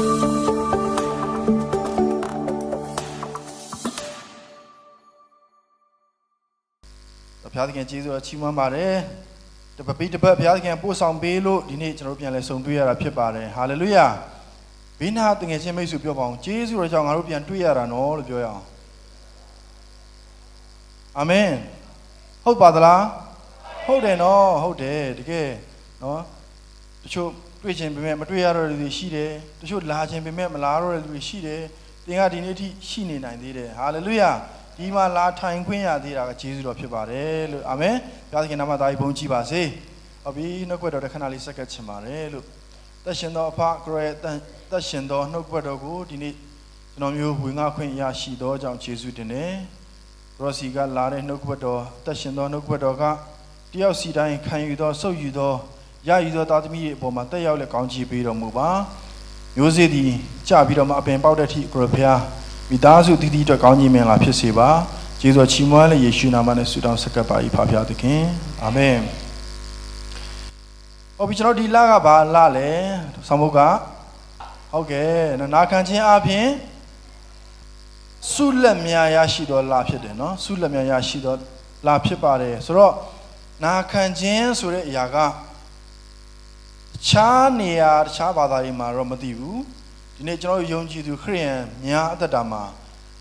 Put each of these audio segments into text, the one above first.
ဘုရားသခင်ကျေးဇူးတော်ချီးမွမ်းပါတယ်တပပိတပတ်ဘုရားသခင်ပို့ဆောင်ပေးလို့ဒီနေ့ကျွန်တော်တို့ပြန်လဲဆုံတွေ့ရတာဖြစ်ပါတယ်ဟာလေလုယာဘိနာတငယ်ချင်းမိတ်ဆွေပြောပါအောင်ကျေးဇူးတော်ကြောင့်ငါတို့ပြန်တွေ့ရတာနော်လို့ပြောရအောင်အာမင်ဟုတ်ပါသလားဟုတ်တယ်နော်ဟုတ်တယ်တကယ်နော်တချို့ တွေ့ချင်းပေမဲ့မတွေ့ရတော့တဲ့လူတွေရှိတယ်တချို့လာချင်းပေမဲ့မလာတော့တဲ့လူတွေရှိတယ်သင်ကဒီနေ့အထိရှိနေနိုင်သေးတယ်ဟာလေလုယာဒီမှာလာထိုင်ခွင့်ရသေးတာကကျေးဇူးတော်ဖြစ်ပါတယ်လို့အာမင်ဘုရားသခင်နာမသားကြီးဘုန်းကြီးပါစေဟုတ်ပြီနှုတ်ခွက်တော်တစ်ခဏလေးစက္ကပ်ချင်ပါတယ်လို့သက်ရှင်တော်အဖကရဲ့သက်ရှင်တော်နှုတ်ခွက်တော်ကိုဒီနေ့ကျွန်တော်မျိုးဝင်ငါခွင့်ရရှိတော်ကြောင့်ကျေးဇူးတင်တယ်ရောစီကလာတဲ့နှုတ်ခွက်တော်သက်ရှင်တော်နှုတ်ခွက်တော်ကတယောက်စီတိုင်းခံယူသောဆုပ်ယူသော ရယူသောသားသမီးတွေအပေါ်မှာတက်ရောက်လက်ကောင်းချီးပေးတော်မူပါမျိုးစေ့သည်ကြပြီးတော့မှအပင်ပေါက်တဲ့အထိကိုရဖျားမိသားစုတည်တည်အတွက်ကောင်းကြီးမင်္ဂလာဖြစ်စေပါကျေးဇူးတော်ချီးမွမ်းလေယေရှုနာမနဲ့ဆုတောင်းဆက်ကပ်ပါ၏ဖာဖျားသခင်အာမင်ဟုတ်ပြီကျွန်တော်ဒီလကဘာလလဲဆောင်းဘုတ်ကဟုတ်ကဲ့နာခံခြင်းအပြင်ဆုလက်များရရှိတော်လဖြစ်တယ်နော်ဆုလက်များရရှိတော်လဖြစ်ပါတယ်ဆိုတော့နာခံခြင်းဆိုတဲ့အရာကတ ခြားနေရာတခြားဘာသာတွေမှာတော့မသိဘူးဒီနေ့ကျွန်တော်ယုံကြည်သူခရိယန်များအသက်တာမှာ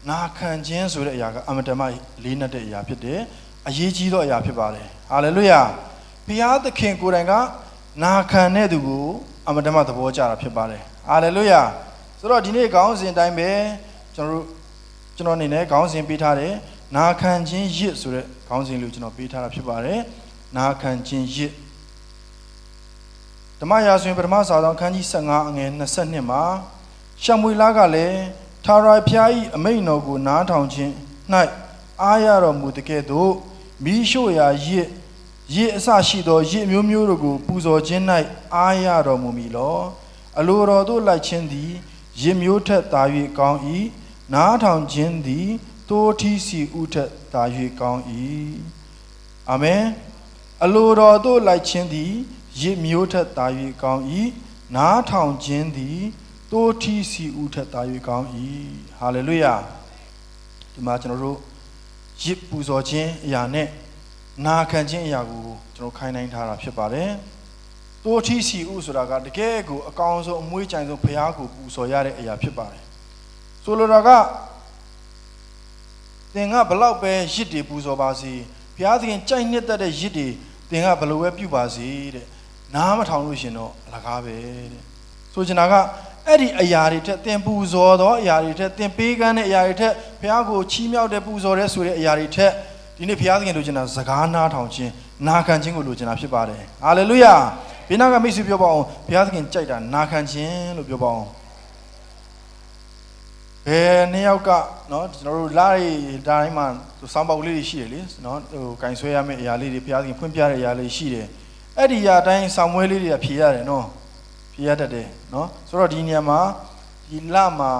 နာခံခြင်းဆိုတဲ့အရာကအမတမလေးနက်တဲ့အရာဖြစ်တယ်အရေးကြီးသောအရာဖြစ်ပါတယ်ဟာလေလုယာဘုရားသခင်ကိုယ်တိုင်ကနာခံတဲ့သူကိုအမတမသဘောကျတာဖြစ်ပါတယ်ဟာလေလုယာဆိုတော့ဒီနေ့ခေါင်းစဉ်အတိုင်းပဲကျွန်တော်တို့ကျွန်တော်အနေနဲ့ခေါင်းစဉ်ပေးထားတယ်နာခံခြင်းရစ်ဆိုတဲ့ခေါင်းစဉ်လေးကိုကျွန်တော်ပေးထားတာဖြစ်ပါတယ်နာခံခြင်းရစ် ဓမ္မရာဇဝင်ပထမစာဆောင်ခန်းကြီး15အငယ်22မှာရှမွေလာကလည်းထာဝရဘုရား၏အမိန့်တော်ကိုနားထောင်ခြင်း၌အားရတော်မူတကဲ့သို့မိရှို့ရာရစ်ရစ်အစရှိသောရစ်မျိုးမျိုးတို့ကိုပူဇော်ခြင်း၌အားရတော်မူမည်လောအလိုတော်သို့လိုက်ခြင်းသည်ရစ်မျိုးထက်သာ၍ကောင်း၏နားထောင်ခြင်းသည်တိုးထီးစီဥထက်သာ၍ကောင်း၏အာမင်အလိုတော်သို့လိုက်ခြင်းသည် ရစ်မျိုးထက်သာ၍ကောင်း၏နားထောင်ခြင်းသည်တိုးထီးစီဥထက်သာ၍ကောင်း၏ဟာလေလုယာဒီမှာကျွန်တော်တို့ရစ်ပူဇော်ခြင်းအရာနဲ့နာခံခြင်းအရာကိုကျွန်တော်ခိုင်းနိုင်ထားတာဖြစ်ပါတယ်တိုးထီးစီဥဆိုတာကတကယ်ကိုအကောင်းဆုံးအမွေးကြိုင်ဆုံးဘုရားကိုပူဇော်ရတဲ့အရာဖြစ်ပါတယ်ဆိုလိုတာကသင်ကဘလောက်ပဲရစ်တွေပူဇော်ပါစေဘုရားသခင်ကြိုက်နှစ်သက်တဲ့ရစ်တွေသင်ကဘလို့ပဲပြုပါစေတဲ့ နားမထောင်လို့ရှင်တော့အလကားပဲတဲ့ဆိုချင်တာကအဲ့ဒီအရာတွေထက်သင်ပူဇော်သောအရာတွေထက်သင်ပေးကမ်းတဲ့အရာတွေထက်ဘုရားကိုချီးမြှောက်တဲ့ပူဇော်တဲ့ဆိုတဲ့အရာတွေထက်ဒီနေ့ဘုရားသခင်လိုချင်တာစကားနားထောင်ခြင်းနာခံခြင်းကိုလိုချင်တာဖြစ်ပါတယ်ဟာလေလုယာဘိနာကမိတ်ဆွေပြောပါအောင်ဘုရားသခင်ကြိုက်တာနာခံခြင်းလို့ပြောပါအောင်ဘယ်နှစ်ယောက်ကနော်ကျွန်တော်တို့လာရီတိုင်းမှာစောင်းပေါက်လေးတွေရှိတယ်လေနော်ဟိုကင်ဆွဲရမယ့်အရာလေးတွေဘုရားသခင်ဖွင့်ပြတဲ့အရာလေးရှိတယ် အဲ့ဒီရာတိုင်းဆောင်မွေးလေးတွေကဖြေရတယ်နော်ဖြေရတတ်တယ်နော်ဆိုတော့ဒီနေရာမှာဒီလမှာ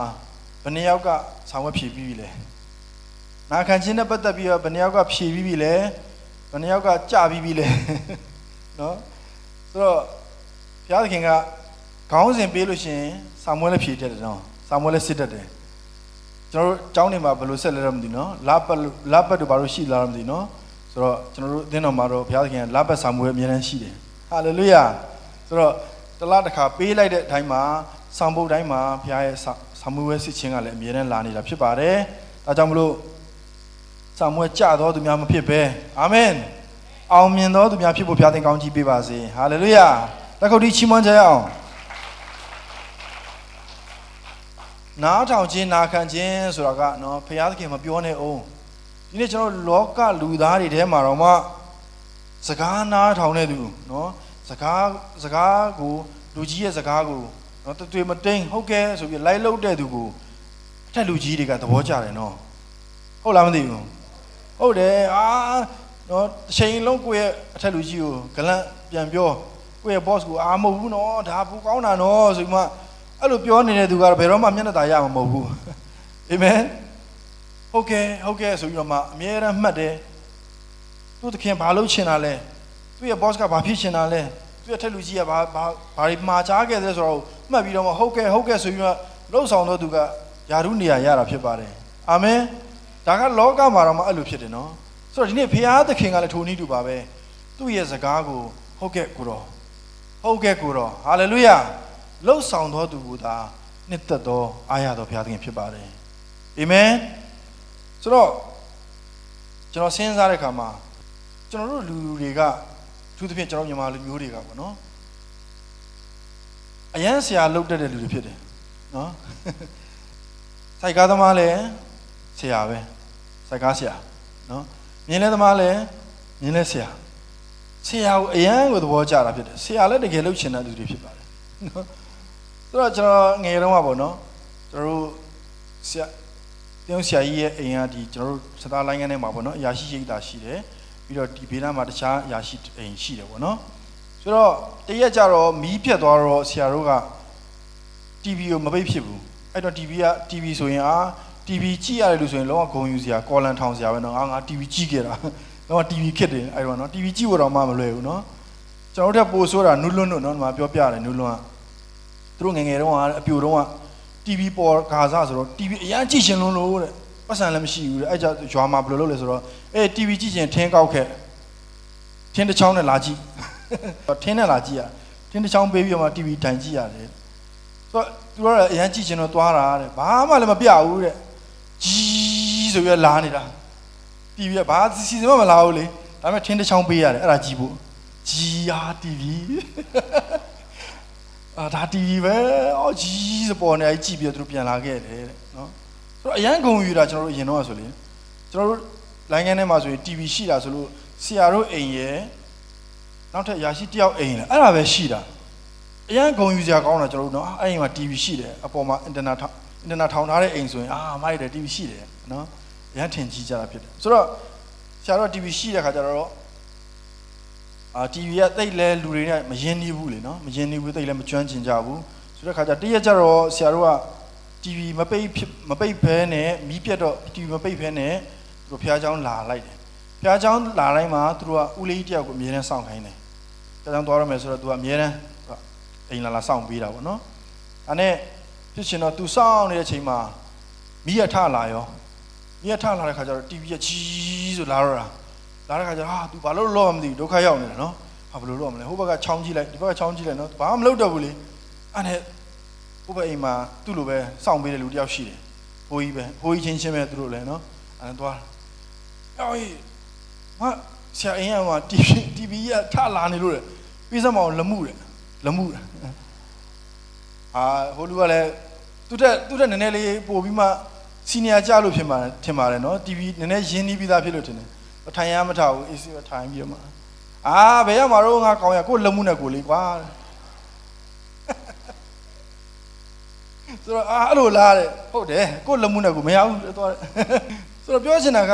ဘယ်နှယောက်ကဆောင်မွေးဖြေပြီးပြီလဲနာခံခြင်းနဲ့ပတ်သက်ပြီးတော့ဘယ်နှယောက်ကဖြေပြီးပြီလဲဘယ်နှယောက်ကကြာပြီးပြီလဲနော်ဆိုတော့ဘုရားသခင်ကခေါင်းစဉ်ပေးလို့ရှင်ဆောင်မွေးလည်းဖြေတတ်တယ်နော်ဆောင်မွေးလည်းစစ်တတ်တယ်ကျွန်တော်တို့အကြောင်းနေမှာဘယ်လိုဆက်လဲတော့မသိနော်လာပတ်လာပတ်တို့ဘာလို့ရှိလာတော့မသိနော် ဆိုတော့ကျွန်တော်တို့အသင်းတော်မှာတော့ဘုရားသခင်ကလပတ်ဆောင်မှုရဲ့အမြဲတမ်းရှိတယ်ဟာလေလုယာဆိုတော့တလားတစ်ခါပေးလိုက်တဲ့အတိုင်းမှာဆောင်ဖို့တိုင်းမှာဘုရားရဲ့ဆောင်မှုရဲ့စစ်ချင်းကလည်းအမြဲတမ်းလာနေတာဖြစ်ပါတယ်ဒါကြောင့်မလို့ဆောင်မှုကြတော်သူများမဖြစ်ပဲအာမင်အောင်မြင်တော်သူများဖြစ်ဖို့ဘုရားသခင်ကောင်းချီးပေးပါစေဟာလေလုယာလက်ခုပ်တီးချီးမွမ်းကြရအောင်နားထောင်ခြင်းနာခံခြင်းဆိုတာကနော်ဘုရားသခင်မပြောနဲ့အောင် ဒီနေ့ကျွန်တော်လောကလူသားတွေထဲမှာတော့မှစကားနားထောင်တဲ့သူနော်စကားစကားကိုလူကြီးရဲ့စကားကိုနော်တတွေ့မတိန်ဟုတ်ကဲဆိုပြီးလိုက်လုတဲ့သူကိုအထက်လူကြီးတွေကသဘောကျတယ်နော်ဟုတ်လားမသိဘူးဟုတ်တယ်အာနော်တစ်ချိန်လုံးကိုယ့်ရဲ့အထက်လူကြီးကိုဂလန့်ပြန်ပြောကိုယ့်ရဲ့ boss ကိုအာမဟုတ်ဘူးနော်ဒါပူကောင်းတာနော်ဆိုပြီးမှအဲ့လိုပြောနေတဲ့သူကတော့ဘယ်တော့မှမျက်နှာตาရမှာမဟုတ်ဘူးအာမင် ဟုတ်ကဲ့ဟုတ်ကဲ့ဆိုပြီးတော့မှအမြဲတမ်းမှတ်တယ်သူ့သခင်ဘာလုပ်ချင်တာလဲသူ့ရဲ့ boss ကဘာဖြစ်ချင်တာလဲသူသူ့ထက်လူကြီးကဘာဘာဘာတွေမှာချားခဲ့တယ်ဆိုတော့မှတ်ပြီးတော့မှဟုတ်ကဲ့ဟုတ်ကဲ့ဆိုပြီးတော့လှုပ်ဆောင်တော့သူကယာရုနေရာရတာဖြစ်ပါတယ်အာမင်ဒါကလောကမှာတော့မှအဲ့လိုဖြစ်တယ်နော်ဆိုတော့ဒီနေ့ဖခင်သခင်ကလည်းထိုနည်းတူပါပဲသူ့ရဲ့စကားကိုဟုတ်ကဲ့ကိုတော်ဟုတ်ကဲ့ကိုတော်ဟာလေလုယာလှုပ်ဆောင်တော်သူကသာနှစ်သက်သောအားရတော်ဘုရားသခင်ဖြစ်ပါတယ်အာမင် ဆိုတော့ကျွန်တော်စဉ်းစားတဲ့အခါမှာကျွန်တော်တို့လူတွေကသူသဖြင့်ကျွန်တော်မြန်မာလူမျိုးတွေကပေါ့နော်အရန်ဆရာလုတ်တတ်တဲ့လူတွေဖြစ်တယ်နော်စိုက်ကားသမားလည်းဆရာပဲစိုက်ကားဆရာနော်မြင်းလဲသမားလည်းမြင်းလဲဆရာဆရာကိုအရန်ကိုသဘောကျတာဖြစ်တယ်ဆရာလည်းတကယ်လုတ်ချင်တဲ့လူတွေဖြစ်ပါတယ်နော်ဆိုတော့ကျွန်တော်ငယ်တုန်းကပေါ့နော်ကျွန်တော်တို့ဆရာ တင်းဆရာကြီးရဲ့အိမ်ကဒီကျွန်တော်တို့စသားလိုင်းကနေမှာပေါ့နော်အရာရှိရှိတာရှိတယ်ပြီးတော့ဒီဘေးနားမှာတခြားအရာရှိအိမ်ရှိတယ်ပေါ့နော်ဆိုတော့တရက်ကြတော့မီးပြတ်သွားတော့ဆရာတို့က TV ကိုမပိတ်ဖြစ်ဘူးအဲ့တော့ TV က TV ဆိုရင်အာ TV ကြည့်ရတယ်လို့ဆိုရင်လုံးဝဂုံယူစရာကော်လန်ထောင်စရာပဲနော်ငါငါ TV ကြည့်ခဲ့တာလုံးဝ TV ခစ်တယ်အဲ့တော့နော် TV ကြည့်ဖို့တော့မှမလွယ်ဘူးနော်ကျွန်တော်တို့ထပ်ပို့ဆိုတာနူးလွန်းတို့နော်ဒီမှာပြောပြတယ်နူးလွန်းကသူတို့ငယ်ငယ်တုန်းကအပြိုတုန်းက TV ပေါ်ဂါဇဆိုတော့ TV အရင်ကြည့်ရှင်လွန်းလို့တဲ့ပတ်စံလည်းမရှိဘူးတဲ့အဲ့ကြရွာမှာဘယ်လိုလုပ်လဲဆိုတော့အေး TV ကြည့်ရှင်ထင်းကောက်ခဲ့ထင်းတစ်ချောင်းနဲ့လာကြည့်ထင်းနဲ့လာကြည့်ရထင်းတစ်ချောင်းပေးပြီးတော့မှ TV တိုင်ကြည့်ရတယ်ဆိုတော့သူတို့ကအရန်ကြည့်ချင်တော့သွားတာတဲ့ဘာမှလည်းမပြဘူးတဲ့ကြီးဆိုပြီးတော့လာနေတာတီဗီကဘာစီစဉ်မှမလာဘူးလေဒါပေမဲ့ထင်းတစ်ချောင်းပေးရတယ်အဲ့ဒါကြည့်ဖို့ကြီးဟာတီဗီ အာဒါတီဗီပဲအော်ကြီးစပေါ်နေအဲ့ကြည့်ပြီးတော့သူတို့ပြန်လာခဲ့တယ်တဲ့နော်ဆိုတော့အရန်ဂုံယူတာကျွန်တော်တို့အရင်တော့ဆိုလေကျွန်တော်တို့လိုင်းကန်းထဲမှာဆိုရင်တီဗီရှိတာဆိုလို့ဆရာတို့အိမ်ရဲ့နောက်ထပ်ရာရှိတယောက်အိမ်လေအဲ့ဒါပဲရှိတာအရန်ဂုံယူစရာကောင်းတာကျွန်တော်တို့နော်အဲ့အိမ်မှာ TV ရှိတယ်အပေါ်မှာအင်တာနက်ထောင်အင်တာနက်ထောင်ထားတဲ့အိမ်ဆိုရင်အာမိုက်တယ် TV ရှိတယ်နော်အရန်ထင်ကြီးကြတာဖြစ်တယ်ဆိုတော့ဆရာတို့ TV ရှိတဲ့ခါကျတော့ အာ TV ကတိတ်လဲလူတွေနဲ့မယဉ်နေဘူးလေနော်မယဉ်နေဘူးတိတ်လဲမကျွမ်းကျင်ကြဘူးဆိုတဲ့ခါကျတရက်ကျတော့ဆရာတို့က TV မပိတ်ဖြစ်မပိတ်ဖဲနဲ့မီးပြတ်တော့ TV မပိတ်ဖဲနဲ့သူတို့ဖះเจ้าလာလိုက်တယ်ဖះเจ้าလာတိုင်းမှာသူတို့ကဦးလေးတယောက်ကိုအမြဲတမ်းစောင့်ခိုင်းတယ်ဖះเจ้าသွားရမယ်ဆိုတော့သူကအမြဲတမ်း အိမ်လာလာစောင့်ပေးတာပေါ့နော်။ဒါနဲ့ဖြစ်ချင်တော့ तू စောင့်နေတဲ့ချိန်မှာမိရထလာရောမိရထလာတဲ့ခါကျတော့ TV ကကြီးဆိုလာတော့တာ လာတဲ့ခါကျတော့ဟာ तू ဘာလို့လောမသိဘူးဒုက္ခရောက်နေတယ်နော်။ဟာဘယ်လိုလောမလဲဟိုဘက်ကချောင်းကြည့်လိုက်ဒီဘက်ကချောင်းကြည့်လိုက်နော်ဘာမှမလုပ်တော့ဘူးလေ။အဲ့နဲ့ဟိုဘက်အိမ်မှာသူ့လိုပဲစောင့်ပေးတဲ့လူတယောက်ရှိတယ်။ဘိုးကြီးပဲဘိုးကြီးချင်းချင်းပဲသူတို့လည်းနော်။အဲ့ဒါသွား။အော်ကြီးမဆရာအင်းကမှ TV TV ကထလာနေလို့လေပြီးစမအောင်လမှုတယ်လမှုတယ်အာဟိုလူကလည်းသူတက်သူတက်နည်းနည်းလေးပို့ပြီးမှစီနီယာကြလို့ဖြစ်မှာထင်ပါတယ်နော် TV နည်းနည်းရင်းနှီးပြီးသားဖြစ်လို့ထင်တယ် ထိုင်ရမထဘူးအေးစီပဲထိုင်ပြီးတော့မှအာဘယ်ရမှာတော့ငါကောင်းရကိုလမှုနဲ့ကိုလေးကွာဆိုတော့အာအဲ့လိုလားတဲ့ဟုတ်တယ်ကိုလမှုနဲ့ကိုမရဘူးသွားဆိုတော့ပြောချင်တာက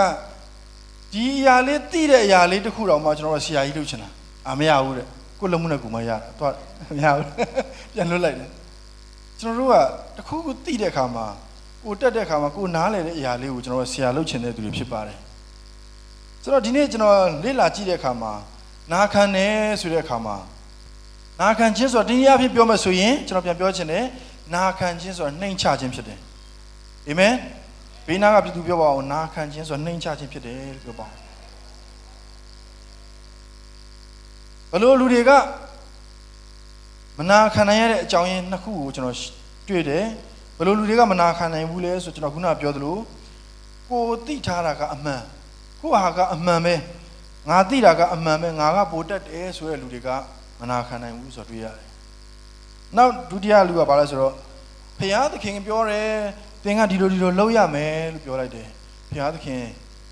ဒီအရာလေးတိတဲ့အရာလေးတစ်ခုတောင်မှကျွန်တော်တို့ဆရာကြီးလုပ်ချင်တာအာမရဘူးတဲ့ကိုလမှုနဲ့ကိုမရတာသွားမရဘူးပြန်လွတ်လိုက်တယ်ကျွန်တော်တို့ကတခုခုတိတဲ့အခါမှာကိုတက်တဲ့အခါမှာကိုနားလည်တဲ့အရာလေးကိုကျွန်တော်တို့ဆရာလုပ်ချင်တဲ့သူတွေဖြစ်ပါတယ် ဆိုတော့ဒီနေ့ကျွန်တော်လေ့လာကြည့်တဲ့အခါမှာနာခံတယ်ဆိုတဲ့အခါမှာနာခံခြင်းဆိုတာဒီနေ့အဖြစ်ပြောမယ်ဆိုရင်ကျွန်တော်ပြန်ပြောချင်တယ်နာခံခြင်းဆိုတာနှိမ်ချခြင်းဖြစ်တယ်အာမင်ဘေးနာကပြည်သူပြောပါအောင်နာခံခြင်းဆိုတာနှိမ်ချခြင်းဖြစ်တယ်လို့ပြောပါအောင်ဘယ်လိုလူတွေကမနာခံနိုင်ရတဲ့အကြောင်းရင်းနှစ်ခုကိုကျွန်တော်တွေ့တယ်ဘယ်လိုလူတွေကမနာခံနိုင်ဘူးလဲဆိုကျွန်တော်ခုနပြောသလိုကိုသိထားတာကအမှန် ကိုဟာကအမှန်ပဲငါသိတာကအမှန်ပဲငါကပိုတက်တယ်ဆိုတဲ့လူတွေကမနာခံနိုင်ဘူးဆိုတော့တွေ့ရတယ်နောက်ဒုတိယလူကဘာလဲဆိုတော့ဖျားသခင်ပြောတယ်သင်ကဒီလိုဒီလိုလုပ်ရမယ်လို့ပြောလိုက်တယ်ဖျားသခင်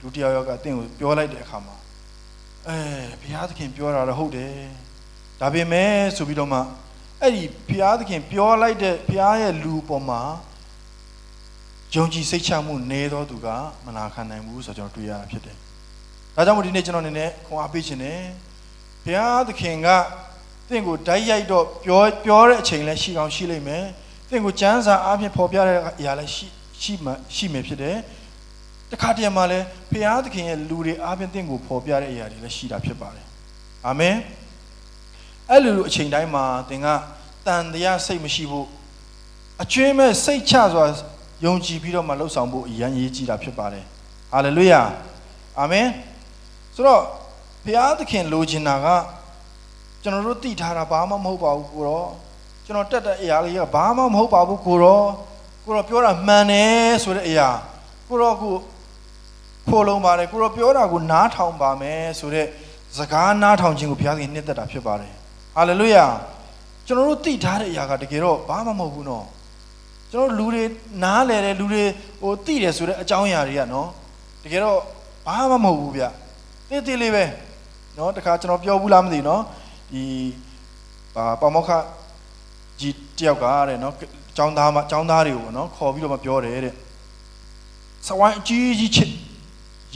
လူတစ်ယောက်ယောက်ကသင်ကိုပြောလိုက်တဲ့အခါမှာအဲဖျားသခင်ပြောတာတော့ဟုတ်တယ်ဒါပေမဲ့ဆိုပြီးတော့မှအဲ့ဒီဘုရားသခင်ပြောလိုက်တဲ့ဘုရားရဲ့လူပေါ်မှာယုံကြည်စိတ်ချမှုနည်းသောသူကမနာခံနိုင်ဘူးဆိုတော့ကျွန်တော်တွေ့ရတာဖြစ်တယ်။ ဒါကြောင့်မို့ဒီနေ့ကျွန်တော်အနေနဲ့ခွန်အားပေးခြင်းနဲ့ဘုရားသခင်ကတင့်ကိုဓာတ်ရိုက်တော့ပြောပြောတဲ့အချိန်လည်းရှိကောင်းရှိလိမ့်မယ်။တင့်ကိုစမ်းစာအားဖြင့်ပေါ်ပြတဲ့အရာလည်းရှိရှိမှရှိမယ်ဖြစ်တယ်။တခါတည်းမှာလည်းဘုရားသခင်ရဲ့လူတွေအားဖြင့်တင့်ကိုပေါ်ပြတဲ့အရာတွေလည်းရှိတာဖြစ်ပါတယ်။အာမင်။အဲ့လိုလိုအချိန်တိုင်းမှာသင်ကတန်တရားစိတ်မရှိဖို့အကျွင်းမဲ့စိတ်ချစွာယုံကြည်ပြီးတော့မှလှုပ်ဆောင်ဖို့အရန်ရေးကြည့်တာဖြစ်ပါတယ်ဟာလေလုယာအာမင် ဆိုတော့ဘုရားသခင်လိုချင်တာကကျွန်တော်တို့သိထားတာဘာမှမဟုတ်ပါဘူးကိုတော့ကျွန်တော်တက်တဲ့အရာလေးကဘာမှမဟုတ်ပါဘူးကိုတော့ကိုတော့ပြောတာမှန်တယ်ဆိုတဲ့အရာကိုတော့ကိုဖိုးလုံးပါတယ်ကိုတော့ပြောတာကိုနားထောင်ပါမယ်ဆိုတဲ့စကားနားထောင်ခြင်းကိုဘုရားသခင်နှစ်သက်တာဖြစ်ပါတယ်ဟာလေလုယာကျွန်တော်တို့သိထားတဲ့အရာကတကယ်တော့ဘာမှမဟုတ်ဘူးနော်ကျွန်တော်တို့လူတွေနားလဲတယ်လူတွေဟိုသိတယ်ဆိုတဲ့အကြောင်းအရာတွေကနော်တကယ်တော့ဘာမှမဟုတ်ဘူးဗျ တိတိလေးပဲနော်တခါကျွန်တော်ပြောဘူးလားမသိဘူးနော်ဒီပါပမောက္ခကြီးတယောက်ကတဲ့နော်ចောင်းသားမចောင်းသားတွေကိုနော်ခေါ်ပြီးတော့မပြောတယ်တဲ့စဝိုင်းအကြီးကြီးချစ်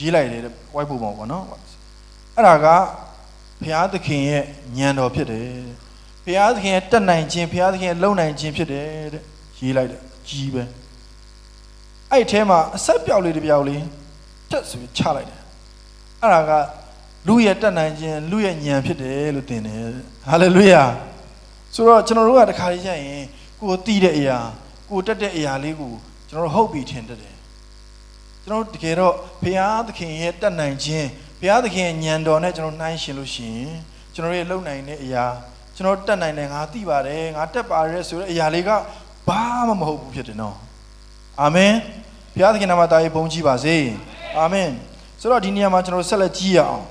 ရေးလိုက်တယ်တဲ့ဝိုက်ဖို့ပေါ့ကွာနော်အဲ့ဒါကဘုရားသခင်ရဲ့ညံတော်ဖြစ်တယ်ဘုရားသခင်ရဲ့တက်နိုင်ခြင်းဘုရားသခင်ရဲ့လုံနိုင်ခြင်းဖြစ်တယ်တဲ့ရေးလိုက်တယ်ကြီးပဲအဲ့ဒီထဲမှာအဆက်ပြောက်လေးတစ်ပြောက်လေးတက်ဆိုပြီးချလိုက်တယ် အဲ့ဒါကလူရဲ့တက်နိုင်ခြင်းလူရဲ့ညံဖြစ်တယ်လို့သင်တယ်ဟာလေလုယာဆိုတော့ကျွန်တော်တို့ကတခါလေးကျရင်ကိုယ်တည်တဲ့အရာကိုယ်တက်တဲ့အရာလေးကိုကျွန်တော်တို့ဟုတ်ပြီထင်တတ်တယ်ကျွန်တော်တို့တကယ်တော့ဘုရားသခင်ရဲ့တက်နိုင်ခြင်းဘုရားသခင်ရဲ့ညံတော်နဲ့ကျွန်တော်နှိုင်းရှင်လို့ရှိရင်ကျွန်တော်ရဲ့လုံနိုင်တဲ့အရာကျွန်တော်တက်နိုင်တယ်ငါသိပါတယ်ငါတက်ပါတယ်ဆိုတဲ့အရာလေးကဘာမှမဟုတ်ဘူးဖြစ်တယ်နော်အာမင်ဘုရားသခင်နာမသားရေးဘုန်းကြီးပါစေအာမင် ဆိုတော့ဒီနေရာမှာကျွန်တော်ဆက်လက်ကြည့်ရအောင်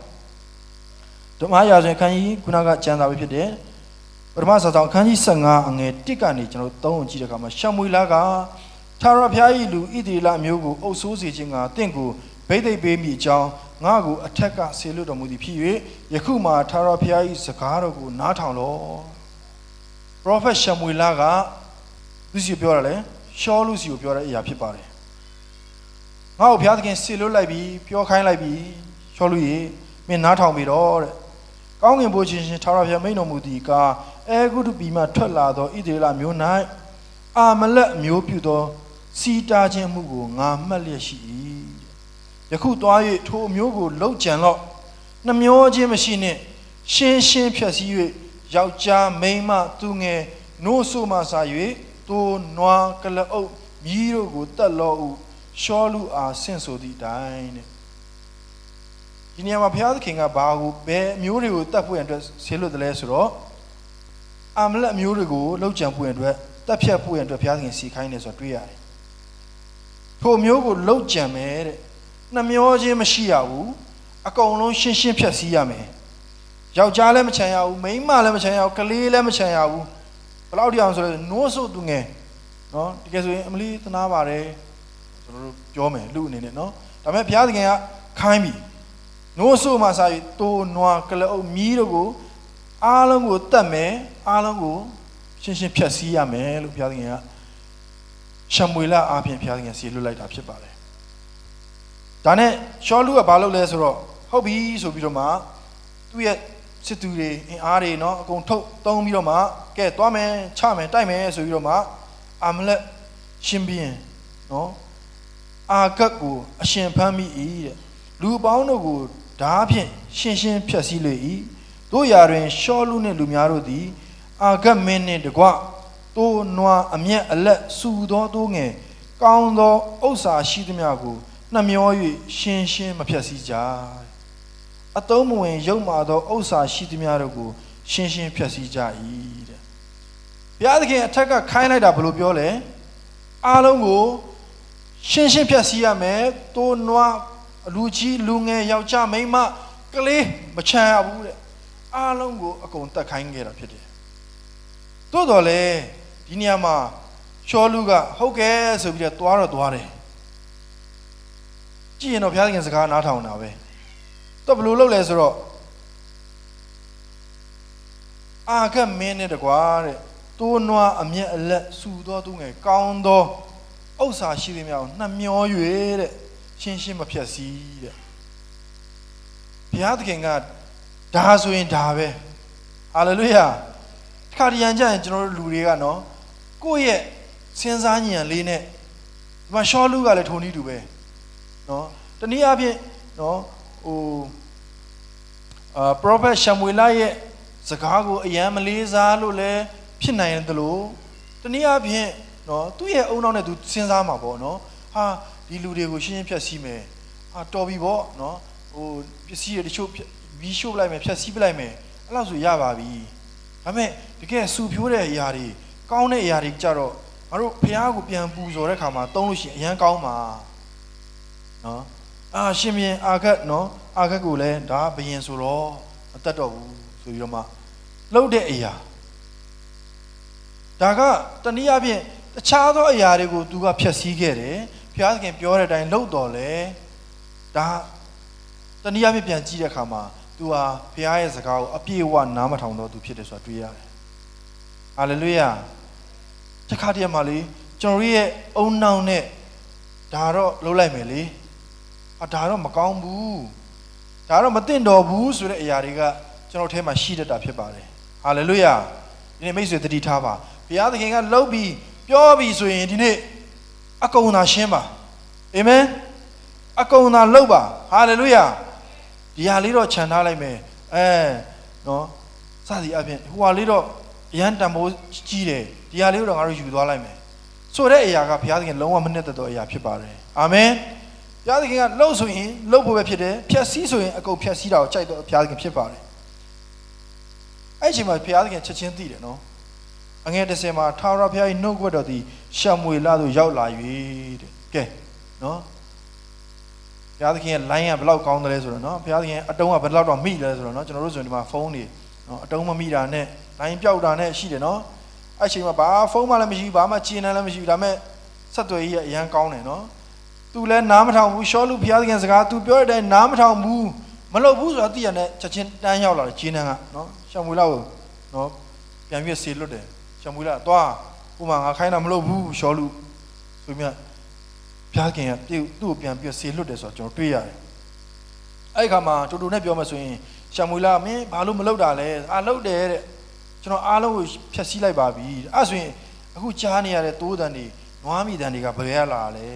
ဓမ္မရာဇဝင်ခန်းကြီးခုနကကျမ်းစာပဲဖြစ်တယ်ပထမစာဆောင်အခန်းကြီး15အငယ်1ကနေကျွန်တော်သုံးအောင်ကြည့်တဲ့အခါမှာရှမွေလာကထာဝရဘုရား၏လူဣသရေလအမျိုးကိုအုပ်ဆိုးစေခြင်းကတင့်ကိုဗိသိက်ပေးမိအကြောင်းငါ့ကိုအထက်ကဆေလွတ်တော်မူသည်ဖြစ်၍ယခုမှထာဝရဘုရား၏စကားတော်ကိုနားထောင်လော့ပရောဖက်ရှမွေလာကလူစီကိုပြောတာလေရှောလူစီကိုပြောတဲ့အရာဖြစ်ပါတယ် ငါ့ကိုဘုရားသခင်ဆေလွတ်လိုက်ပြီးပြောခိုင်းလိုက်ပြီးရှောလူရေမင်းနားထောင်ပြီတော့တဲ့ကောင်းကင်ဘုရားရှင်ထာဝရဘုရားမိန်တော်မူသည်ကားအဲဂုတုပီမှထွက်လာသောဣသရေလမျိုး၌အာမလက်မျိုးပြုသောစီတာခြင်းမှုကိုငါမှတ်လျက်ရှိ၏ယခုသွား၍ထိုအမျိုးကိုလှုပ်ကြံလော့နှမျောခြင်းမရှိနှင့်ရှင်းရှင်းဖြတ်စည်း၍ယောက်ျားမိန်းမသူငယ်နို့ဆိုမှစာ၍သိုးနွားကလအုပ်မြီးတို့ကိုတတ်လော့ဟု ရှောလူအားဆင့်ဆိုသည့်အတိုင်းတဲ့ဒီနေရာမှာဘုရားသခင်ကဘာကိုဘယ်အမျိုးတွေကိုတတ်ဖို့ရန်အတွက်ဆေးလွတ်တယ်လဲဆိုတော့အာမလက်အမျိုးတွေကိုလှုပ်ကြံဖို့ရန်အတွက်တက်ဖြတ်ဖို့ရန်အတွက်ဘုရားသခင်စီခိုင်းတယ်ဆိုတော့တွေ့ရတယ်ထိုမျိုးကိုလှုပ်ကြံမယ်တဲ့နှမျောခြင်းမရှိရဘူးအကုန်လုံးရှင်းရှင်းဖြတ်စည်းရမယ်ယောက်ျားလည်းမချမ်းရဘူးမိန်းမလည်းမချမ်းရဘူးကလေးလည်းမချမ်းရဘူးဘယ်လောက်တောင်ဆိုလဲနိုးဆုပ်သူငယ်နော်တကယ်ဆိုရင်အမလီသနာပါတယ် ကျွန်တော်တို့ပြောမယ်လူအနေနဲ့နော်ဒါပေမဲ့ဘုရားသခင်ကခိုင်းပြီနိုးဆုပ်မှစာပြီးတိုးနွားကလအုပ်မြီးတို့ကိုအားလုံးကိုတတ်မယ်အားလုံးကိုရှင်းရှင်းဖြတ်စည်းရမယ်လို့ဘုရားသခင်ကရှမွေလအားဖြင့်ဘုရားသခင်စီလွတ်လိုက်တာဖြစ်ပါတယ်ဒါနဲ့ရှောလူကဘာလုပ်လဲဆိုတော့ဟုတ်ပြီဆိုပြီးတော့မှသူ့ရဲ့စစ်သူတွေအင်အားတွေเนาะအကုန်ထုတ်တုံးပြီးတော့မှကဲသွားမယ်ချမယ်တိုက်မယ်ဆိုပြီးတော့မှအာမလက်ရှင်ဘီရင်เนาะ အာဂတ်ကိုအရှင်ဖမ်းမိ၏တဲ့လူပေါင်းတို့ကိုဓာဖြင့်ရှင်းရှင်းဖြတ်စည်းလေ၏တို့ရာတွင်ရှောလူနှင့်လူများတို့သည် အာဂတ်မင်းနှင့်တကွသိုးနွားအမျက်အလက်စူသောသိုးငယ်ကောင်းသောဥစ္စာရှိသမျှကိုနှမျော၍ရှင်းရှင်းမဖြတ်စည်းကြအတုံးမဝင်ရုပ်မာသောဥစ္စာရှိသမျှတို့ကိုရှင်းရှင်းဖြတ်စည်းကြ၏တဲ့ဘုရားသခင်အထက်ကခိုင်းလိုက်တာဘယ်လိုပြောလဲအားလုံးကို ရှင်းရှင်းဖြတ်စည်းရမယ်သိုးနွားလူကြီးလူငယ်ယောက်ျားမိန်းမကလေးမချမ်းရဘူးတဲ့အားလုံးကိုအကုန်တတ်ခိုင်းခဲ့တာဖြစ်တယ်သို့တော်လေဒီနေရာမှာရှောလူကဟုတ်ကဲဆိုပြီးတော့သွားတော့သွားတယ်ကြည့်ရင်တော့ဘုရားသခင်စကားနားထောင်တာပဲတော့ဘယ်လိုလုပ်လဲဆိုတော့အာကမင်းနဲ့တကွာတဲ့တိုးနွားအမျက်အလက်စူသောသူငယ်ကောင်းသော ဥစ္စာရှိသည်များကိုနှမျော၍တဲ့ရှင်းရှင်းမဖြတ်စည်းတဲ့ဘုရားသခင်ကဒါဆိုရင်ဒါပဲဟာလေလုယာခါရယန်ကြရင်ကျွန်တော်တို့လူတွေကနော်ကိုယ့်ရဲ့စဉ်းစားဉာဏ်လေးနဲ့ဒီမှာရှောလူကလည်းထုံနည်းတူပဲနော်တနည်းအားဖြင့်နော်ဟိုအာ prophet Samuel ရဲ့စစကားကိုအယံမလေးစားလို့လည်းဖြစ်နိုင်တယ်လို့တနည်းအားဖြင့် နော်သူ့ရဲ့အုံနောက်နဲ့သူစဉ်းစားမှာပေါ့နော်ဟာဒီလူတွေကိုရှင်းရှင်းဖြတ်စည်းမယ်ဟာတော်ပြီပေါ့နော်ဟိုပစ္စည်းတွေတချို့ဘီရှို့ပလိုက်မယ်ဖြတ်စည်းပလိုက်မယ်အဲ့လောက်ဆိုရပါပြီဒါပေမဲ့တကယ်စူဖြိုးတဲ့အရာတွေကောင်းတဲ့အရာတွေကြတော့ငါတို့ဖះကိုပြန်ပူဇော်တဲ့ခါမှာတုံးလို့ရှိရင်အရန်ကောင်းပါနော်အာရှင်ပြန်အာခတ်နော်အာခတ်ကိုလည်းဒါဘယင်ဆိုတော့အသက်တော်ဘူးဆိုပြီးတော့မှလှုပ်တဲ့အရာဒါကတနည်းအားဖြင့် တခြားသောအရာတွေကိုသူကဖျက်ဆီးခဲ့တယ်ဘုရားသခင်ပြောတဲ့အတိုင်းလှုပ်တော်လဲဒါတနည်းအားဖြင့်ပြန်ကြည့်တဲ့အခါမှာသူဟာဘုရားရဲ့စကားကိုအပြည့်အဝနားမထောင်တော့သူဖြစ်တယ်ဆိုတာတွေ့ရတယ်ဟာလေလုယာတစ်ခါတည်းမှာလေကျွန်တော်ရဲ့အုံနောင်နဲ့ဒါတော့လှုပ်လိုက်မယ်လေဟာဒါတော့မကောင်းဘူးဒါတော့မသင့်တော်ဘူးဆိုတဲ့အရာတွေကကျွန်တော်ထဲမှာရှိတတ်တာဖြစ်ပါတယ်ဟာလေလုယာဒီနေ့မိတ်ဆွေတတိထားပါဘုရားသခင်ကလှုပ်ပြီး ပြောပြီးဆိုရင်ဒီနေ့အကုန်သာရှင်းပါအာမင်အကုန်သာလှုပ်ပါဟာလေလုယာဒီဟာလေးတော့ခြံထားလိုက်မယ်အဲနော်စသည်အပြင်ဟိုဟာလေးတော့အရန်တံမိုးကြီးတယ်ဒီဟာလေးတော့ငါတို့ယူသွားလိုက်မယ်ဆိုတဲ့အရာကဘုရားသခင်လုံးဝမနှစ်သက်သောအရာဖြစ်ပါတယ်အာမင်ဘုရားသခင်ကလှုပ်ဆိုရင်လှုပ်ဖို့ပဲဖြစ်တယ်ဖြတ်စည်းဆိုရင်အကုန်ဖြတ်စည်းတာကိုကြိုက်တော့ဘုရားသခင်ဖြစ်ပါတယ်အဲ့ဒီအချိန်မှာဘုရားသခင်ချက်ချင်းသိတယ်နော် အငယ်တစ်ဆယ်မှာထာဝရဘုရား၏နှုတ်ကပတ်တော်သည်ရှမွေလသို့ရောက်လာ၍တဲ့ကဲနော်ဘုရားသခင်ရဲ့ line ကဘယ်လောက်ကောင်းတယ်လဲဆိုတော့နော်ဘုရားသခင်အတုံးကဘယ်လောက်တော့မိလဲဆိုတော့နော်ကျွန်တော်တို့ဆိုရင်ဒီမှာဖုန်းတွေနော်အတုံးမမိတာနဲ့ line ပြောက်တာနဲ့ရှိတယ်နော်အဲ့ချိန်မှာဘာဖုန်းမှလည်းမရှိဘူးဘာမှကျင်းလည်းမရှိဘူးဒါပေမဲ့ဆက်သွယ်ရေးကအရန်ကောင်းတယ်နော်သူလည်းနားမထောင်ဘူးရှောလူဘုရားသခင်စကားသူပြောတဲ့အတိုင်းနားမထောင်ဘူးမလုပ်ဘူးဆိုတာသိရတဲ့ချက်ချင်းတန်းရောက်လာတယ်ကျင်းတန်းကနော်ရှမွေလောက်နော်ပြန်ပြီးဆေလွတ်တယ် ရှမွေးလာသွားဥမာငါခိုင်းတာမလုပ်ဘူးရှောလူဆိုမြတ်ဘုရားခင်ကပြုတ်သူ့ကိုပြန်ပြီးဆေလွတ်တယ်ဆိုတော့ကျွန်တော်တွေ့ရတယ်အဲ့ဒီခါမှာတူတူနဲ့ပြောမှဆိုရင်ရှမွေးလာမင်းဘာလို့မလုပ်တာလဲအာလုပ်တယ်တဲ့ကျွန်တော်အားလုံးကိုဖြတ်စည်းလိုက်ပါပြီအဲ့ဆိုရင်အခုကြားနေရတဲ့တိုးတန်တွေနွားမိတန်တွေကဘယ်ရလာလဲ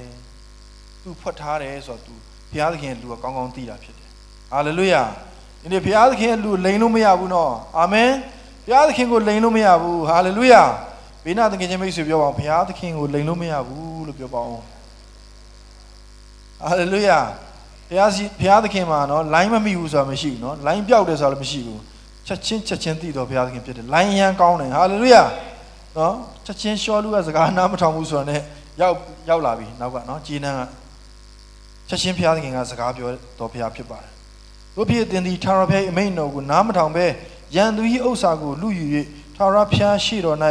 သူဖွက်ထားတယ်ဆိုတော့သူဘုရားသခင်လူကကောင်းကောင်းသိတာဖြစ်တယ်ဟာလေလုယာဒီနေ့ဘုရားသခင်လူလိန်လို့မရဘူးနော်အာမင် ဘုရားသခင်ကိုလိန်လို့မရဘူးဟာလေလုယာဘေးနာသခင်ချင်းမိတ်ဆွေပြောပါအောင်ဘုရားသခင်ကိုလိန်လို့မရဘူးလို့ပြောပါအောင်ဟာလေလုယာဘုရားစီဘုရားသခင်မှာနော် line မမိဘူးဆိုတာမရှိဘူးနော် line ပြောက်တယ်ဆိုတာလည်းမရှိဘူးချက်ချင်းချက်ချင်းသိတော့ဘုရားသခင်ဖြစ်တယ် line ရန်ကောင်းတယ်ဟာလေလုယာနော်ချက်ချင်းရှောလူကစကားနားမထောင်ဘူးဆိုတာ ਨੇ ရောက်ရောက်လာပြီနောက်ကနော်ဂျီနန်းကချက်ချင်းဘုရားသခင်ကစကားပြောတော်ဘုရားဖြစ်ပါတယ်တို့ဖြစ်တင်ဒီထာဝရဘုရားအမိန့်တော်ကိုနားမထောင်ပဲ ရန်သူ၏ဥစ္စာကိုလူယူ၍ထာဝရဘုရားရှိတော်၌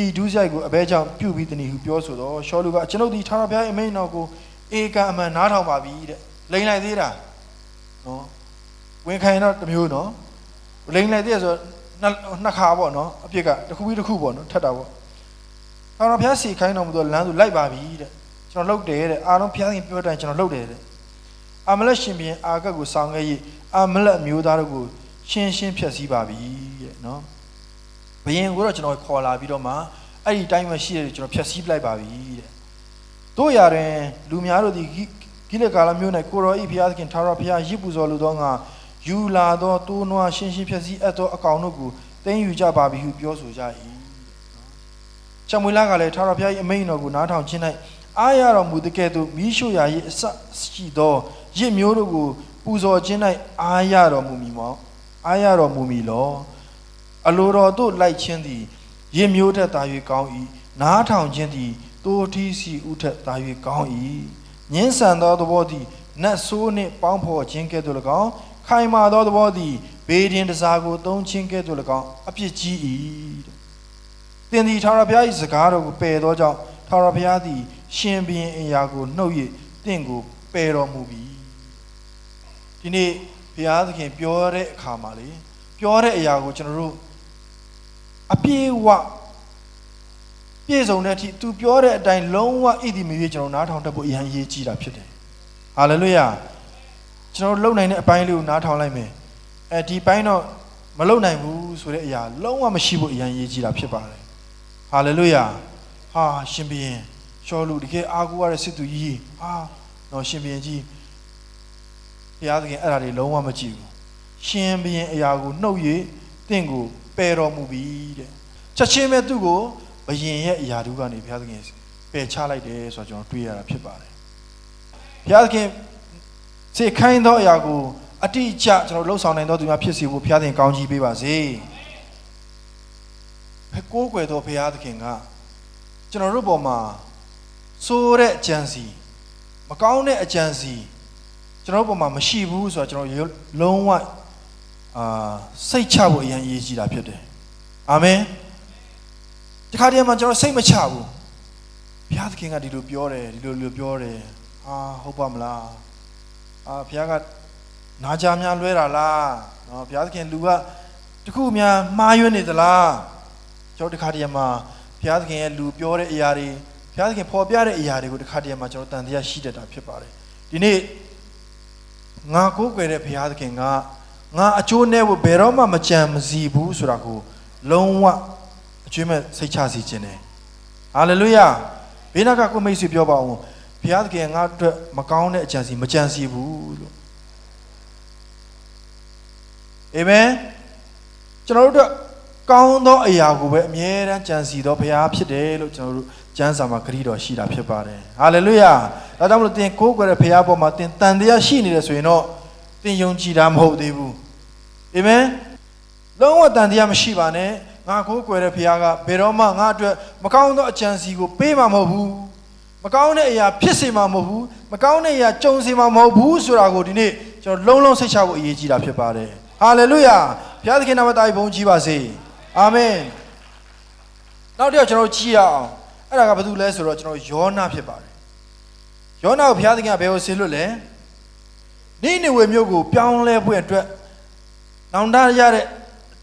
ဤဒုစရိုက်ကိုအဘဲကြောင့်ပြုပြီးတနည်းဟုပြောဆိုတော့ရှောလူကကျွန်ုပ်ဒီထာဝရဘုရားအမိန့်တော်ကိုဧကအမှန်နားထောင်ပါပြီတဲ့လိန်လိုက်သေးတာနော်ဝင်ခိုင်တော့တစ်မျိုးနော်လိန်လိုက်သေးဆိုနှစ်နှစ်ခါပေါ့နော်အပြစ်ကတစ်ခုပြီးတစ်ခုပေါ့နော်ထပ်တာပေါ့ထာဝရဘုရားစီခိုင်းတော်မူသောလမ်းသို့လိုက်ပါပြီတဲ့ကျွန်တော်လှုပ်တယ်တဲ့အားလုံးဘုရားသခင်ပြောတဲ့အတိုင်းကျွန်တော်လှုပ်တယ်တဲ့အာမလက်ရှင်ဘုရင်အာဂတ်ကိုဆောင်ခဲ့၍အာမလက်မျိုးသားတို့ကို ရှင်းရှင်းဖြတ်စည်းပါပြီတဲ့နော်ဘုရင်ကိုတော့ကျွန်တော်ခေါ်လာပြီးတော့မှအဲ့ဒီတိုင်းမှာရှိတယ်ကျွန်တော်ဖြတ်စည်းပလိုက်ပါပြီတဲ့တို့ရရင်လူများတို့ဒီကိလေကာလမျိုး၌ကိုရောဤဘုရားသခင်ထာဝရဘုရားရစ်ပူဇော်လူသောငါယူလာသောတိုးနွားရှင်းရှင်းဖြတ်စည်းအပ်သောအကောင်တို့ကိုတင်းယူကြပါပြီဟုပြောဆိုကြ၏ချမွေလာကလည်းထာဝရဘုရား၏အမိန့်တော်ကိုနားထောင်ခြင်း၌အားရတော်မူတဲ့ကဲ့သို့မိရှုရာ၏အစရှိသောရစ်မျိုးတို့ကိုပူဇော်ခြင်း၌အားရတော်မူမည်မော အားရတော်မူမည်လောအလိုတော်သို့လိုက်ခြင်းသည်ရစ်မျိုးထက်သာ၍ကောင်း၏နားထောင်ခြင်းသည်တိုးထီးစီဥထက်သာ၍ကောင်း၏ညင်းဆန်သောသဘောသည်နတ်ဆိုးနှင့်ပေါင်းဖော်ခြင်းကဲ့သို့၎င်းခိုင်မာသောသဘောသည်ဘေးဒင်တစားကိုသုံးခြင်းကဲ့သို့၎င်းအပြစ်ကြီး၏တဲ့သင်သည်ထာဝရဘုရား၏စကားတော်ကိုပယ်သောကြောင့်ထာဝရဘုရားသည် ရှင်ဘုရင်အရာကိုနှုတ်၍တင့်ကိုပယ်တော်မူပြီဒီနေ့ ဘုရားသခင်ပြောတဲ့အခါမှာလေပြောတဲ့အရာကိုကျွန်တော်တို့အပြေဝပြည့်စုံတဲ့အထိသူပြောတဲ့အတိုင်းလုံးဝဣတိမရွေးကျွန်တော်နားထောင်တတ်ဖို့အရန်ရေးကြည့်တာဖြစ်တယ်ဟာလေလုယာကျွန်တော်လုံနိုင်တဲ့အပိုင်းလေးကိုနားထောင်လိုက်မယ်အဲဒီပိုင်းတော့မလုံနိုင်ဘူးဆိုတဲ့အရာလုံးဝမရှိဖို့အရန်ရေးကြည့်တာဖြစ်ပါတယ်ဟာလေလုယာဟာရှင်ဘုရင်ရှောလူတကယ်အားကိုးရတဲ့စစ်သူကြီးဟာတော့ရှင်ဘုရင်ကြီး ဘုရားသခင်အဲ့ဒါတွေလုံးဝမကြည့်ဘူးရှင်ဘုရင်အရာကိုနှုတ်၍တင့်ကိုပပယ်တော်မူပြီတဲ့ချက်ချင်းပဲသူ့ကိုဘယင်ရဲ့အရာတို့ကနေဘုရားသခင်ပယ်ချလိုက်တယ်ဆိုတော့ကျွန်တော်တွေ့ရတာဖြစ်ပါတယ်ဘုရားသခင်စေခိုင်းသောအရာကိုအတိအကျကျွန်တော်လှုပ်ဆောင်နိုင်သောသူများဖြစ်စီဖို့ဘုရားသခင်ကောင်းကြီးပေးပါစေဖကိုးကွယ်သောဘုရားသခင်ကကျွန်တော်တို့ပေါ်မှာစိုးတဲ့အကြံစီမကောင်းတဲ့အကြံစီ ကျွန်တော်တို့ပေါ်မှာမရှိဘူးဆိုတော့ကျွန်တော်လုံးဝအာစိတ်ချဖို့အရင်အရေးကြီးတာဖြစ်တယ်အာမင်ဒီခါတည်းမှာကျွန်တော်စိတ်မချဘူးဘုရားသခင်ကဒီလိုပြောတယ်ဒီလိုလိုပြောတယ်အာဟုတ်ပါမလားအာဘုရားကနာကြများလွဲတာလားနော်ဘုရားသခင်လူကတခုများမှားယွင်းနေသလားကျွန်တော်ဒီခါတည်းမှာဘုရားသခင်ရဲ့လူပြောတဲ့အရာတွေဘုရားသခင်ဖော်ပြတဲ့အရာတွေကိုဒီခါတည်းမှာကျွန်တော်တန်တရားရှိတတ်တာဖြစ်ပါတယ်ဒီနေ့ ငါကိုးကွယ်တဲ့ဘုရားသခင်ကငါအကျိုးနဲ့ဘယ်တော့မှမကြံမစီဘူးဆိုတာကိုလုံးဝအကျွမ်းမဲ့စိတ်ချစေခြင်းတယ်ဟာလေလုယာဘေးနာကကိုမိတ်ဆွေပြောပါဦးဘုရားသခင်ငါအတွက်မကောင်းတဲ့အကြံစီမကြံစီဘူးလို့အာမင်ကျွန်တော်တို့အတွက်ကောင်းသောအရာကိုပဲအမြဲတမ်းကြံစီသောဘုရားဖြစ်တယ်လို့ကျွန်တော်တို့ ကျမ်းစာမှာဂရုတော်ရှိတာဖြစ်ပါတယ်ဟာလေလုယာဒါကြောင့်မလို့သင်ကိုးကွယ်တဲ့ဘုရားပေါ်မှာသင်တန်တရားရှိနေတယ်ဆိုရင်တော့သင်ယုံကြည်တာမဟုတ်သေးဘူးအာမင်လုံးဝတန်တရားမရှိပါနဲ့ငါကိုးကွယ်တဲ့ဘုရားကဘယ်တော့မှငါအတွက်မကောင်းသောအကြံစီကိုပေးမှာမဟုတ်ဘူးမကောင်းတဲ့အရာဖြစ်စေမှာမဟုတ်ဘူးမကောင်းတဲ့အရာကြုံစေမှာမဟုတ်ဘူးဆိုတာကိုဒီနေ့ကျွန်တော်လုံးလုံးစိတ်ချဖို့အရေးကြီးတာဖြစ်ပါတယ်ဟာလေလုယာဘုရားသခင်နာမတော်ဘုန်းကြီးပါစေအာမင်နောက်တစ်ယောက်ကျွန်တော်ကြည့်ရအောင် အဲ့ဒါကဘာလို့လဲဆိုတော့ကျွန်တော်ယောနာဖြစ်ပါတယ်ယောနာကိုဘုရားသခင်ကဘယ်ကိုဆေလွတ်လဲနိနေဝေမြို့ကိုပြောင်းလဲဖို့အတွက်နောင်တရတဲ့အ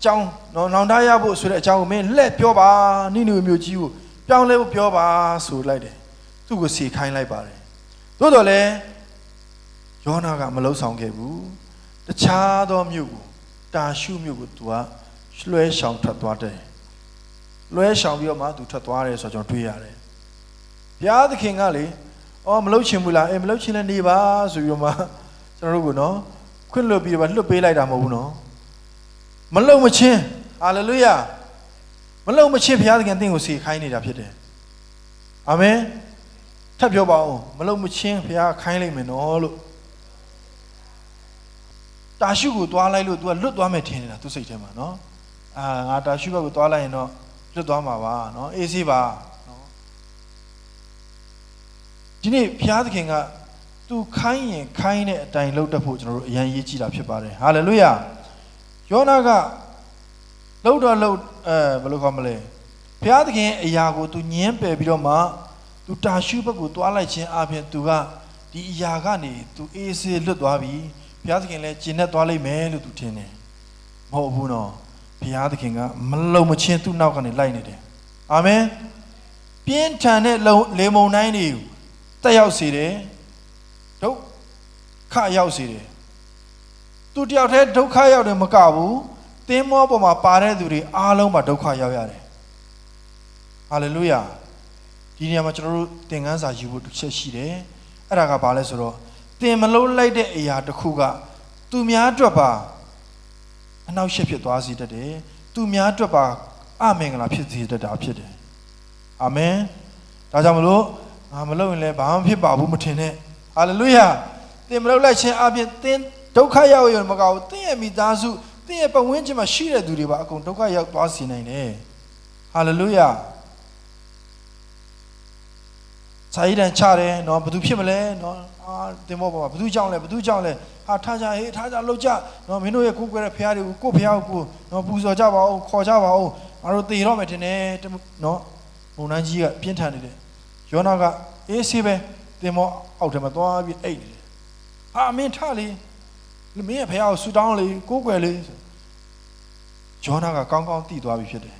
ကြောင်းနော်နောင်တရဖို့ဆိုတဲ့အကြောင်းကိုမင်းလှည့်ပြောပါနိနေဝေမြို့ကြီးကိုပြောင်းလဲဖို့ပြောပါဆိုလိုက်တယ်သူ့ကိုစီခိုင်းလိုက်ပါတယ်သို့တော်လည်းယောနာကမလုံဆောင်ခဲ့ဘူးတခြားသောမြို့ကိုတာရှုမြို့ကိုသူကလွှဲဆောင်ထွက်သွားတယ် လွှဲဆောင်ပြီးတော့မှသူထွက်သွားတယ်ဆိုတော့ကျွန်တော်တွေ့ရတယ်ဘုရားသခင်ကလေအော်မလုံချင်ဘူးလားအေးမလုံချင်လည်းနေပါဆိုပြီးတော့မှကျွန်တော်တို့ကနော်ခွင့်လွတ်ပြီးတော့လွတ်ပေးလိုက်တာမဟုတ်ဘူးနော်မလုံမချင်းဟာလေလုယာမလုံမချင်းဘုရားသခင်တင့်ကိုစီခိုင်းနေတာဖြစ်တယ်အာမင်ထပ်ပြောပါဦးမလုံမချင်းဘုရားခိုင်းလိုက်မယ်နော်လို့တာရှုကိုသွားလိုက်လို့ तू ကလွတ်သွားမယ်ထင်နေတာသူစိတ်ထဲမှာနော်အာငါတာရှုဘက်ကိုသွားလိုက်ရင်တော့ လွတ်သွားမှာပါနော်အေးဆေးပါနော်ဒီနေ့ဘုရားသခင်ကသူခိုင်းရင်ခိုင်းတဲ့အတိုင်းလှုပ်တတ်ဖို့ကျွန်တော်တို့အရန်ရေးကြည့်တာဖြစ်ပါတယ်ဟာလေလုယာယောနာကလှုပ်တော့လှုပ်အဲဘယ်လိုခေါ်မလဲဘုရားသခင်အရာကိုသူညင်းပယ်ပြီးတော့မှသူတာရှုဘက်ကိုသွားလိုက်ခြင်းအပြင်သူကဒီအရာကနေသူအေးဆေးလွတ်သွားပြီဘုရားသခင်လည်းကျင့်နဲ့သွားလိမ့်မယ်လို့သူထင်တယ်မဟုတ်ဘူးနော် ဘုရားသခင်ကမလုံမချင်းသူ့နောက်ကနေလိုက်နေတယ်အာမင်ပြင်းထန်တဲ့လုံလေမုန်တိုင်းတွေကိုတက်ရောက်စေတယ်ဒုက္ခရောက်စေတယ်သူတယောက်တည်းဒုက္ခရောက်တယ်မကဘူးသင်္ဘောပေါ်မှာပါတဲ့သူတွေအားလုံးမှာဒုက္ခရောက်ရတယ်ဟာလေလုယာဒီနေရာမှာကျွန်တော်တို့သင်ခန်းစာယူဖို့တစ်ချက်ရှိတယ်အဲ့ဒါကဘာလဲဆိုတော့သင်မလုံးလိုက်တဲ့အရာတစ်ခုကသူများအတွက်ပါ အနောက်ရှက်ဖြစ်သွားစေတတ်တယ်သူများအတွက်ပါအမင်္ဂလာဖြစ်စေတတ်တာဖြစ်တယ်အာမင်ဒါကြောင့်မလို့ငါမလုပ်ရင်လည်းဘာမှဖြစ်ပါဘူးမထင်နဲ့ဟာလေလုယာသင်မလုပ်လိုက်ခြင်းအပြင်သင်ဒုက္ခရောက်ရုံမကဘူးသင်ရဲ့မိသားစုသင်ရဲ့ပတ်ဝန်းကျင်မှာရှိတဲ့သူတွေပါအကုန်ဒုက္ခရောက်သွားစေနိုင်တယ်ဟာလေလုယာ စာရေးတန်ချတယ်နော်ဘယ်သူဖြစ်မလဲနော်အာတင်မောပါဘယ်သူကြောင့်လဲဘယ်သူကြောင့်လဲဟာထားကြဟေးထားကြလှုပ်ကြနော်မင်းတို့ရဲ့ကိုယ်ကွယ်တဲ့ဖရားတွေကိုကိုယ့်ဖရားကိုနော်ပူဇော်ကြပါဦးခေါ်ကြပါဦးငါတို့တည်တော့မယ်ထင်တယ်နော်မုန်တိုင်းကြီးကပြင်းထန်နေတယ်ယောနာကအေးဆေးပဲတင်မောအောက်ထဲမှာသွားပြီးအိတ်နေတယ်အာမင်းထားလေမင်းရဲ့ဖရားကိုဆူတောင်းလေကိုယ်ကွယ်လေယောနာကကောင်းကောင်းတည်သွားပြီဖြစ်တယ်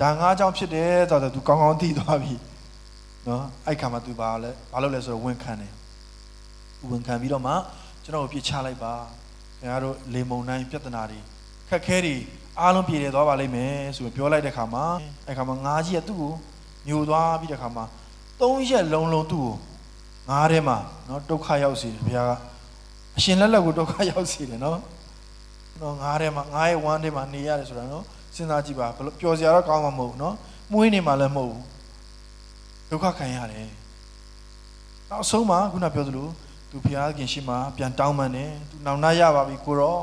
ဒါငါးကြောင့်ဖြစ်တယ်ဆိုတော့ तू ကောင်းကောင်းတည်သွားပြီ နော်အဲ့ခါမှာ तू ဘာလဲဘာလုပ်လဲဆိုတော့ဝန်ခံတယ်ဝန်ခံပြီးတော့မှကျွန်တော်ကိုပြစ်ချလိုက်ပါခင်ဗျားတို့လေမုံတိုင်းပြဿနာတွေခက်ခဲတွေအားလုံးပြည်တယ်သွားပါလိမ့်မယ်ဆိုပြီးပြောလိုက်တဲ့ခါမှာအဲ့ခါမှာငါးကြီးကသူ့ကိုညိုသွားပြီးတဲ့ခါမှာသုံးရက်လုံးလုံးသူ့ကိုငါးထဲမှာနော်ဒုက္ခရောက်စေတယ်ဘုရားကအရှင်လက်လက်ကိုဒုက္ခရောက်စေတယ်နော်နော်ငါးထဲမှာငါးရဲ့ဝမ်းထဲမှာနေရတယ်ဆိုတာနော်စဉ်းစားကြည့်ပါဘယ်လိုပျော်စရာတော့ကောင်းမှာမဟုတ်ဘူးနော်မှုေးနေမှာလည်းမဟုတ်ဘူး ဒုက္ခခံရတယ်နောက်ဆုံးမှာခုနပြောသလိုသူဘုရားခင်ရှိမှပြန်တောင်းပန်တယ်သူနောင်နာရပါပြီကိုရော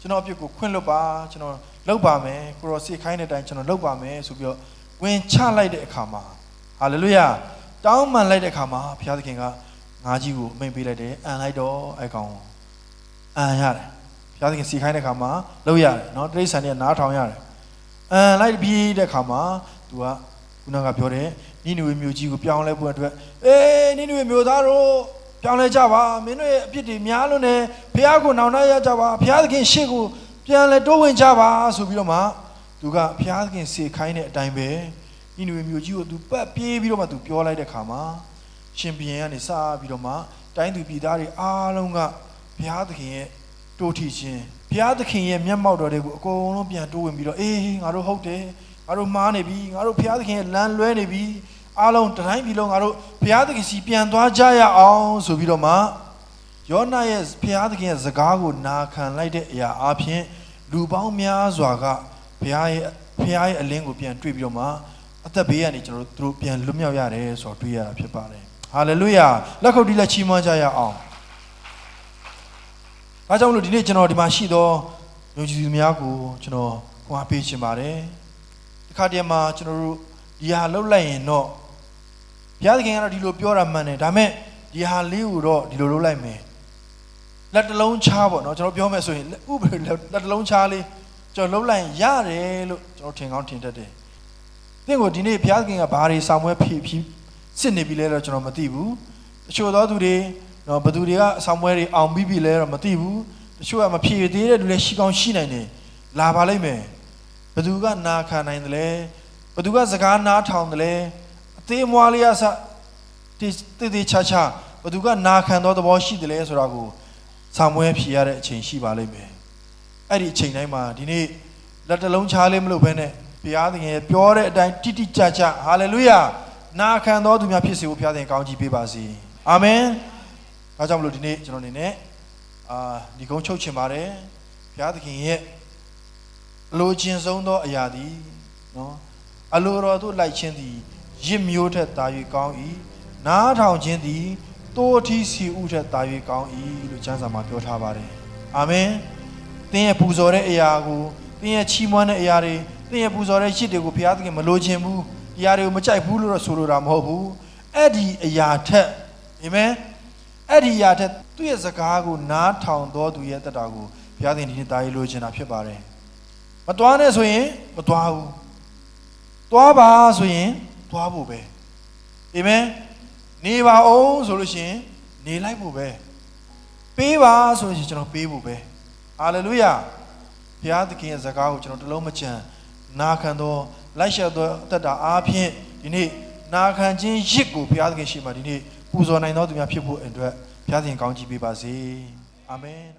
ကျွန်တော်အပြစ်ကိုခွင့်လွတ်ပါကျွန်တော်လုပ်ပါမယ်ကိုရောစိတ်ခိုင်းတဲ့အတိုင်းကျွန်တော်လုပ်ပါမယ်ဆိုပြီးတော့ဝင်ချလိုက်တဲ့အခါမှာဟာလေလုယာတောင်းပန်လိုက်တဲ့အခါမှာဘုရားသခင်ကငါးကြီးကိုအမိန်ပေးလိုက်တယ်အန်လိုက်တော့အဲ့ကောင်ကိုအန်ရတယ်ဘုရားသခင်စီခိုင်းတဲ့အခါမှာလုပ်ရတယ်เนาะတိရစ္ဆာန်တွေကနားထောင်ရတယ်အန်လိုက်ပြီးတဲ့အခါမှာသူကခုနကပြောတဲ့ နိနဝေမြို့ကြီးကိုပြောင်းလဲဖို့အတွက်အေးနိနဝေမြို့သားတို့ပြောင်းလဲကြပါမင်းတို့ရဲ့အပြစ်တွေများလို့ねဘုရားကိုနောင်တရကြပါဘုရားသခင်ရှေ့ကိုပြန်လဲတိုးဝင်ကြပါဆိုပြီးတော့မှသူကဘုရားသခင်စေခိုင်းတဲ့အတိုင်းပဲနိနဝေမြို့ကြီးကိုသူပတ်ပြေးပြီးတော့မှသူပြောလိုက်တဲ့အခါမှာရှင်ဘုရင်ကနေစပြီးတော့မှတိုင်းသူပြည်သားတွေအားလုံးကဘုရားသခင်ရဲ့တိုးထီခြင်းဘုရားသခင်ရဲ့မျက်မှောက်တော်တွေကိုအကုန်လုံးပြန်တိုးဝင်ပြီးတော့အေးငါတို့ဟုတ်တယ် ငါတို့မှားနေပြီငါတို့ဘုရားသခင်ရဲ့လမ်းလွဲနေပြီအားလုံးတတိုင်းပြည်လုံးငါတို့ဘုရားသခင်စီပြန်သွားကြရအောင်ဆိုပြီးတော့မှယောနာရဲ့ဘုရားသခင်ရဲ့စကားကိုနာခံလိုက်တဲ့အရာအပြင်လူပေါင်းများစွာကဘုရားရဲ့ဘုရားရဲ့အလင်းကိုပြန်တွေ့ပြီးတော့မှအသက်ဘေးကနေကျွန်တော်တို့သူတို့ပြန်လွတ်မြောက်ရတယ်ဆိုတော့တွေ့ရတာဖြစ်ပါတယ်ဟာလေလုယာလက်ခုပ်တီးလက်ချီးမွမ်းကြရအောင်။ဒါကြောင့်မလို့ဒီနေ့ကျွန်တော်ဒီမှာရှိသောယုံကြည်သူများကိုကျွန်တော်ခွန်အားပေးခြင်းပါတယ်။ဒီ ခါတည်းမှာကျွန်တော်တို့ဒီဟာလှုပ်လိုက်ရင်တော့ဘုရားသခင်ကတော့ဒီလိုပြောတာမှန်တယ်။ဒါပေမဲ့ဒီဟာလေးကိုတော့ဒီလိုလုပ်လိုက်မယ်။လက်တစ်လုံးချားပေါ့နော်ကျွန်တော်ပြောမယ်ဆိုရင်ဥပဒေလက်တစ်လုံးချားလေးကျွန်တော်လှုပ်လိုက်ရင်ရတယ်လို့ကျွန်တော်ထင်ကောင်းထင်တတ်တယ်။သင်ကိုဒီနေ့ဘုရားသခင်ကဘာတွေဆောင်ပွဲဖြည့်ဖြည့်စစ်နေပြီလဲတော့ကျွန်တော်မသိဘူး။တချို့သောသူတွေနော်ဘယ်သူတွေကအဆောင်ပွဲတွေအောင်ပြီးပြီလဲတော့မသိဘူးတချို့ကမဖြေသေးတဲ့လူလည်းရှိကောင်းရှိနိုင်တယ်လာပါလိမ့်မယ် ဘယ်သူကနာခံနိုင်တယ်လဲဘယ်သူကစကားနားထောင်တယ်လဲအသေးအမွားလေးအစတည်တည်တည်ချာချာဘယ်သူကနာခံသောသဘောရှိတယ်လဲဆိုတာကိုဆောင်ပွဲဖြေရတဲ့အချိန်ရှိပါလိမ့်မယ်အဲ့ဒီအချိန်တိုင်းမှာဒီနေ့လက်တစ်လုံးချားလေးမလို့ဘဲနဲ့ဘုရားသခင်ပြောတဲ့အတိုင်းတိတိကျကျဟာလေလုယာနာခံသောသူများဖြစ်စေဖို့ဘုရားသခင်ကောင်းချီးပေးပါစေအာမင်ဒါကြောင့်မလို့ဒီနေ့ကျွန်တော်အနေနဲ့အာဒီကုန်းချုပ်ချင်ပါတယ်ဘုရားသခင်ရဲ့ အလိုချင်ဆုံးသောအရာသည်နော်အလိုတော်သို့လိုက်ခြင်းသည်ရစ်မျိုးထက်သာ၍ကောင်း၏နားထောင်ခြင်းသည်တိုးထီးစီဥထက်သာ၍ကောင်း၏လို့ကျမ်းစာမှာပြောထားပါတယ်အာမင်သင်ရဲ့ပူဇော်တဲ့အရာကိုသင်ရဲ့ချီးမွမ်းတဲ့အရာတွေသင်ရဲ့ပူဇော်တဲ့ရှစ်တွေကိုဘုရားသခင်မလိုချင်ဘူးဒီအရာတွေကိုမကြိုက်ဘူးလို့တော့ဆိုလိုတာမဟုတ်ဘူးအဲ့ဒီအရာထက်အာမင်အဲ့ဒီຢာတဲ့သူ့ရဲ့စကားကိုနားထောင်တော်သူရဲ့တက်တာကိုဘုရားသခင်ဒီနေ့တာရေးလိုချင်တာဖြစ်ပါတယ်။ မသွားနဲ့ဆိုရင်မသွားဘူး။သွားပါဆိုရင်သွားဖို့ပဲ။အာမင်။နေပါအောင်ဆိုလို့ရှိရင်နေလိုက်ဖို့ပဲ။ပေးပါဆိုလို့ရှိရင်ကျွန်တော်ပေးဖို့ပဲ။ဟာလေလုယာ။ဘုရားသခင်ရဲ့စကားကိုကျွန်တော်တလုံးမချမ်းနာခံတော်လိုက်ရှက်တော်တက်တာအားဖြင့်ဒီနေ့နာခံခြင်းရစ်ကိုဘုရားသခင်ရှိမှဒီနေ့ပူဇော်နိုင်တော်သူများဖြစ်ဖို့အတွက်ဘုရားသခင်ကောင်းချီးပေးပါစေအာမင်အားလုံး